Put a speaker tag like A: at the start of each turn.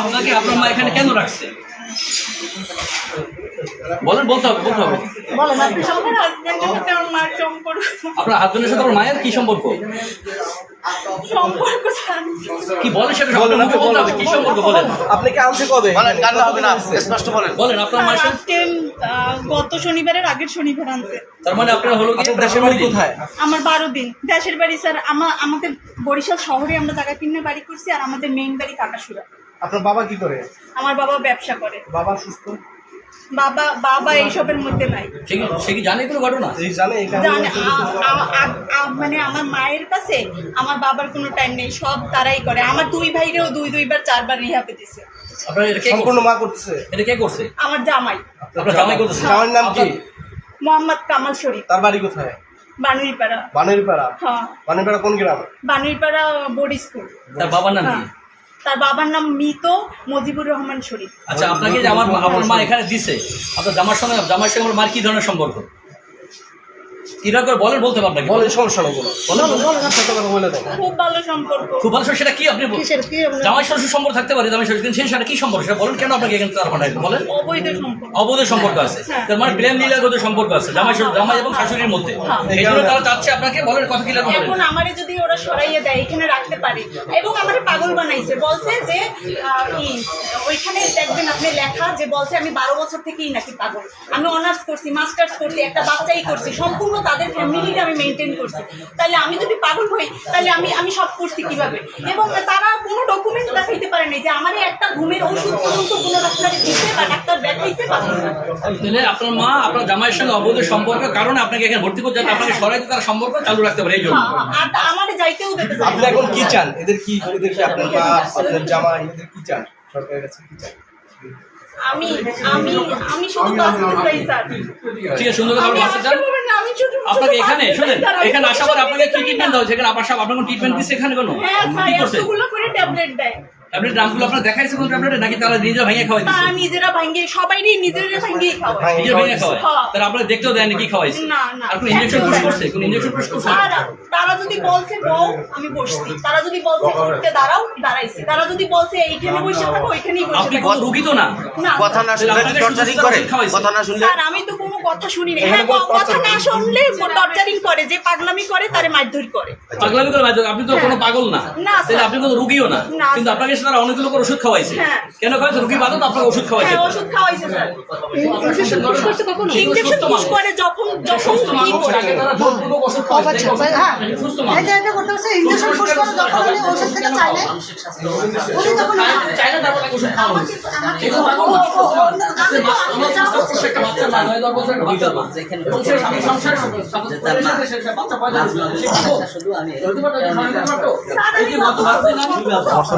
A: আপনাকে আপনার মা এখানে কেন রাখছে? বলেন বলতে হবে বলতে হবে।
B: আমার হাজবেন্ডের সাথে আমার
A: আপনার হাজবেন্ডের সাথে মায়ের কি সম্পর্ক। কি বলেন সেটা বলেন আপনি বলতে হবে কি সম্পর্ক বলেন?
C: আপনি কি আনছে কবে?
D: বলেন কান্না হবে না স্পষ্ট বলেন।
A: বলেন আপনার মায়ের সাথে-
B: গত শনিবারের আগের শনিবার আনছে।
A: তার মানে আপনার হলো কি
C: দেশের বাড়ি কোথায়?
B: আমার বারো দিন। দেশের বাড়ি স্যার আমার আমাদের বরিশাল শহরে আমরা জায়গা কিনে বাড়ি করছি আর আমাদের মেইন বাড়ি কাটাসুরা
C: আপনার বাবা কি করে?
B: আমার বাবা ব্যবসা করে।
C: বাবা সুস্থ?
B: বাবা বাবা এইসবের মধ্যে নাই।
A: সে কি সে কি জানে কোনো ঘটনা?
C: এই জানে এই
B: জানে। আ- আ- আ- আ- মানে আমার মায়ের কাছে আমার বাবার কোনো টাইম নেই সব তারাই করে। আমার দুই ভাইরেও দুই দুইবার চারবার রিহাবে দিছে
A: আপনার এটা কে
C: সম্পূর্ণ
A: করছে?
C: মা করতেছে।
A: এটা কে করছে?
B: আমার জামাই।
A: আপনার জামাই করতেছে?
C: জামাইয়ের নাম কি?
B: মোহাম্মদ কামাল শরীফ।
C: তার বাড়ি কোথায়?
B: বানুইপাড়া।
C: বানেরপাড়া
B: হ্যাঁ।
C: বানেরপাড়া কোন গ্রাম?
B: বানুইপাড়া বোর্ড স্কুল।
A: তার বাবার নাম কি?
B: হ্যাঁ। তার বাবার নাম মৃত মজিবুর রহমান শরীফ।
A: আচ্ছা আপনাকে আমার মা এখানে দিছে, আপনার জামার সঙ্গে জামার সঙ্গে আমার মার কি ধরনের সম্পর্ক? করে বলেন বলতে পারবেন
C: বলেন সমস্যা নেই কোনো।
A: বলেন, বলেন।
C: সত্য কথা বলে দেন।
B: খুব ভালো সম্পর্ক।
A: খুব ভালো সেটা কি আপনি বলুন। জামাই শ্বশুর সম্পর্ক থাকতে পারে জামাই শ্বশুর। সেই সাথে কি সম্পর্ক? সেটা বলেন কেন আপনাকে এখানে তার পাঠাইলো? বলেন।
B: অবৈধ সম্পর্ক।
A: অবৈধ সম্পর্ক আছে।
B: হ্যাঁ।
A: তার মানে প্রেম লীলাগত সম্পর্ক আছে জামাই শ্বশুর জামাই এবং শাশুড়ির মধ্যে।
B: হ্যাঁ।
A: এই জন্য তারা চাচ্ছে আপনাকে? বলেন কথা কি লাগবে
B: এখন আমারে যদি ওরা সরাইয়ে দেয় এখানে রাখতে পারে। এবং আমারে পাগল বানাইছে বলছে যে ওইখানে দেখবেন আপনি লেখা যে বলছে আমি বারো বছর থেকেই নাকি পাগল। আমি অনার্স করছি মাস্টার্স করছি একটা বাচ্চাই করছি সম্পূর্ণ তাদের ফ্যামিলিটা আমি মেনটেন করছি। তাহলে আমি যদি পাগল হই তাহলে আমি আমি সব করছি কীভাবে? এবং তারা কোনো ডকুমেন্ট দেখাইতে পারে নাই যে আমার একটা ঘুমের ওষুধ পর্যন্ত কোনো ডাক্তারে দিতে বা ডাক্তার দেখাইতে পারবে না।
A: তাহলে আপনার মা আপনার জামাইয়ের সঙ্গে অবৈধ সম্পর্ক কারণে আপনাকে এখানে ভর্তি করছে যাতে আপনাকে সরাইতে তার সম্পর্ক চালু রাখতে পারে এই জন্য।
B: হ্যাঁ, হ্যাঁ, আর আমারে যাইতেও দিতে
C: আপনি এখন কি চান? এদের কি এদের কি আপনার বাপ আপনার জামাই এদের কি চান? সরকারের কাছে কি চান?
B: আমি আমি আমি শুধু বাঁচতে চাই স্যার।
A: ঠিক আছে সুন্দর আপনি বাঁচতে চান? আপনাকে এখানে শুনেন এখানে আসার পর আপনাকে কি ট্রিটমেন্ট দাও এখানে আপনার সাহেব আপনার কোনো ট্রিটমেন্ট দিচ্ছে এখানে কোনো?
B: হ্যাঁ স্যার এতগুলো করে ট্যাবলেট দেয়
A: আপনি নামগুলো আপনার দেখাইছে কোন ট্যাবলেটে নাকি তারা নিজে ভেঙে খাওয়াই
B: তারা নিজেরা ভাঙ্গে সবাইরই নিজেরা ভাঙ্গিয়ে খাওয়ায়।
C: ভাঙিয়ে
A: নিজে ভেঙে খাওয়ায়?
B: হ্যাঁ।
A: তারা আপনার দেখতেও দেয়নি কি খাওয়াইছে?
B: না, না।
A: আর কোন ইনজেকশন পুশ করছে? কোন ইনজেকশন পুশ করছে?
B: তারা তারা যদি বলছে বউ আমি বসছি। তারা যদি বলছে উঠতে দাঁড়াও দাঁড়াইছি। তারা যদি বলছে এইখানে বসে থাকো ওইখানেই বসে
A: আপনি রুগী তো না।
D: কথা না শুনলে টর্চারিং করে। কথা না শুনলে
B: স্যার আমি তো কথা শুনি না। হ্যাঁ কথা না শুনলে টর্চারিং করে যে পাগলামি করে তারে মারধর করে।
A: পাগলামি করে বাধ্য- আপনি তো কোনো পাগল না।
B: না,
A: তাহলে আপনি কোনো রুগীও না। কিন্তু। আপনাকে তারা অনেকগুলো করে ওষুধ খাওয়াইছে।
B: হ্যাঁ।
A: কেন খাওয়াইছে? রুগী বাদত আপনাকে ওষুধ খাওয়াইছে।
B: হ্যাঁ ওষুধ খাওয়াইছে স্যার। ইঞ্জেকশন পুশ করে যখন যখন
A: সুস্থ মানুষ
B: করে।
A: ওষুধ খাওয়াইছে।
E: হ্যাঁ।
A: সুস্থ মানুষ।
E: এটা এটা করতে হচ্ছে ইঞ্জেকশন পুশ করে যখন উনি ওষুধ থেকে চাইলেন উনি তখন
A: চাইনা তারপর ওষুধ খাওয়ানো হয়েছে।
E: আমাকে
A: বাচ্চা না, নয়